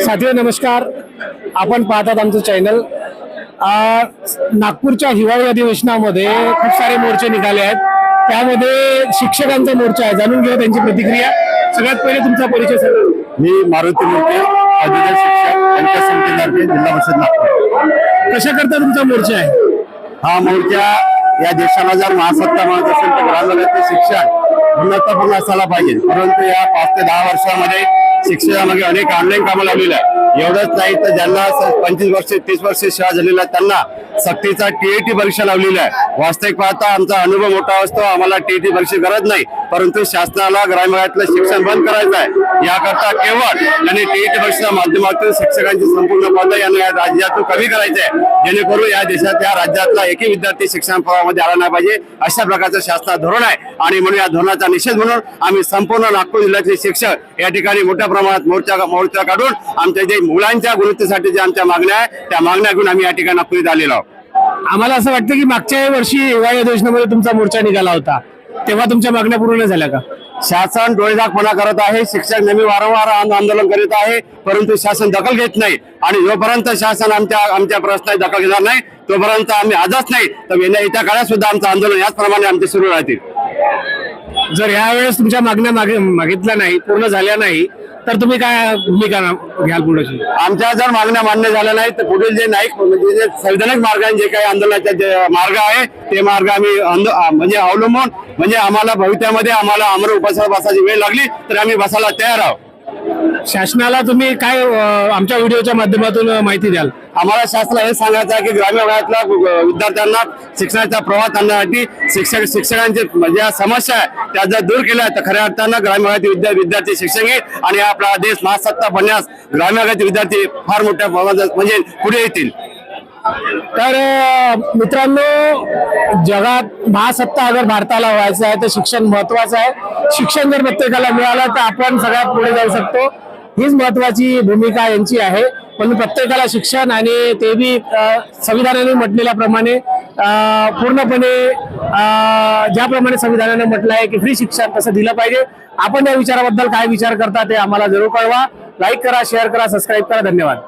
साथीवर नमस्कार. आपण पाहतात आमचं चॅनल नागपूरच्या हिवाळी अधिवेशनामध्ये खूप सारे मोर्चे निघाले आहेत. त्यामध्ये शिक्षकांचा मोर्चा आहे. जाणून घेऊ त्यांची प्रतिक्रिया. सगळ्यात पहिले तुमचा परिचय सांगा. मी मारुती मुके पदवीधर शिक्षक पंचायत समितीतर्फे जिल्हा परिषद नागपूर. कशा करता तुमचा मोर्चा आहे? हा मोर्चा या देशाला जर महासत्ता म्हणत असेल तर ग्रामीण शिक्षण गुणवत्तापूर्ण असायला पाहिजे. परंतु या पाच ते दहा वर्षामध्ये शिक्षणामध्ये अनेक ऑनलाईन कामं लावलेली आहे एवढंच नाही तर ज्यांना पंचवीस वर्ष तीस वर्ष सेवा झालेला आहे त्यांना सक्तीचा टीएटी परीक्षा लावलेली आहे. वास्तविक पाहता आमचा अनुभव मोठा असतो आम्हाला टीएटी परीक्षा गरज नाही. परंतु शासनाला ग्रामीण भागातलं शिक्षण बंद करायचं आहे. याकरता केवळ त्यांनी टीएटी परीक्षेच्या माध्यमातून शिक्षकांची संपूर्ण पद यांना या राज्यातून कमी करायचं आहे. जेणेकरून या देशात या राज्यातला एकही विद्यार्थी शिक्षण प्रवाहामध्ये आला नाही पाहिजे. अशा प्रकारचं शासना धोरण आहे. आणि म्हणून या धोरणाचा निषेध म्हणून आम्ही संपूर्ण नागपूर जिल्ह्यातले शिक्षक या ठिकाणी मोठ्या प्रमाणात मोर्चा मोर्चा काढून आमच्या जे मुलांच्या गुणवत्तेसाठी ज्या आमच्या मागण्या आहेत त्या मागण्या घेऊन आम्ही या ठिकाणी नागपुरीत आलेलो आहोत. आम्हाला असं वाटतं की मागच्या वर्षी हिवाळी अधिवेशनामध्ये तुमचा मोर्चा निघाला होता. तेव्हा तुमच्या मागण्या पूर्ण झाल्या का? शासन डोळेझाकपणा करत आहे शिक्षक नेहमी वारंवार आंद- आंदोलन करीत आहे परंतु शासन दखल घेत नाही. आणि जोपर्यंत शासन आमच्या आमच्या प्रश्नाची दखल घेणार नाही तोपर्यंत आम्ही आजच नाही. तर येत्या काळात सुद्धा आमचं आंदोलन याचप्रमाणे आमचे सुरू राहतील. जर यावेळेस तुमच्या मागण्या मागे मागितल्या नाही पूर्ण झाल्या नाही तर तुम्ही काय भूमिका घ्याल पुढची? आमच्या जर मागण्या मान्य झाल्या नाही तर पुढील जे नाईक म्हणजे जे संविधानिक मार्गाने जे काही आंदोलनाचे जे मार्ग आहे ते मार्ग आम्ही म्हणजे अवलंबून म्हणजे आम्हाला भविष्यामध्ये आम्हाला अमर उपासाला बसायची वेळ लागली तर आम्ही बसायला तयार आहोत. शासनाला तुम्ही काय आमच्या व्हिडिओच्या माध्यमातून माहिती द्याल? आम्हाला शासनाला हे सांगायचं आहे की ग्रामीण भागातल्या विद्यार्थ्यांना शिक्षणाचा प्रवाह आणण्यासाठी शिक्षक शिक्षकांचे म्हणजे ज्या समस्या आहे त्या जर दूर केल्या तर खऱ्या अर्थानं ग्रामीण भागातील विद्या विद्यार्थी शिक्षण घेईल आणि आपला देश महासत्ता बनण्यास ग्रामीण भागातील विद्यार्थी फार मोठ्या प्रमाणात म्हणजे पुढे येतील. तर मित्रांनो जगात महासत्ता अगर भारताला व्हायचं आहे तर शिक्षण महत्वाचं आहे. शिक्षण जर प्रत्येकाला मिळालं तर आपण सगळ्यात पुढे जाऊ शकतो. हीच महत्वाची भूमिका यांची आहे. पण प्रत्येकाला शिक्षण आणि ते बी संविधानाने म्हटलेल्याप्रमाणे पूर्णपणे ज्याप्रमाणे संविधानाने म्हटलं आहे की फ्री शिक्षण तसं दिलं पाहिजे. आपण या विचाराबद्दल काय विचार करता ते आम्हाला जरूर कळवा. लाईक करा शेअर करा सबस्क्राईब करा. धन्यवाद.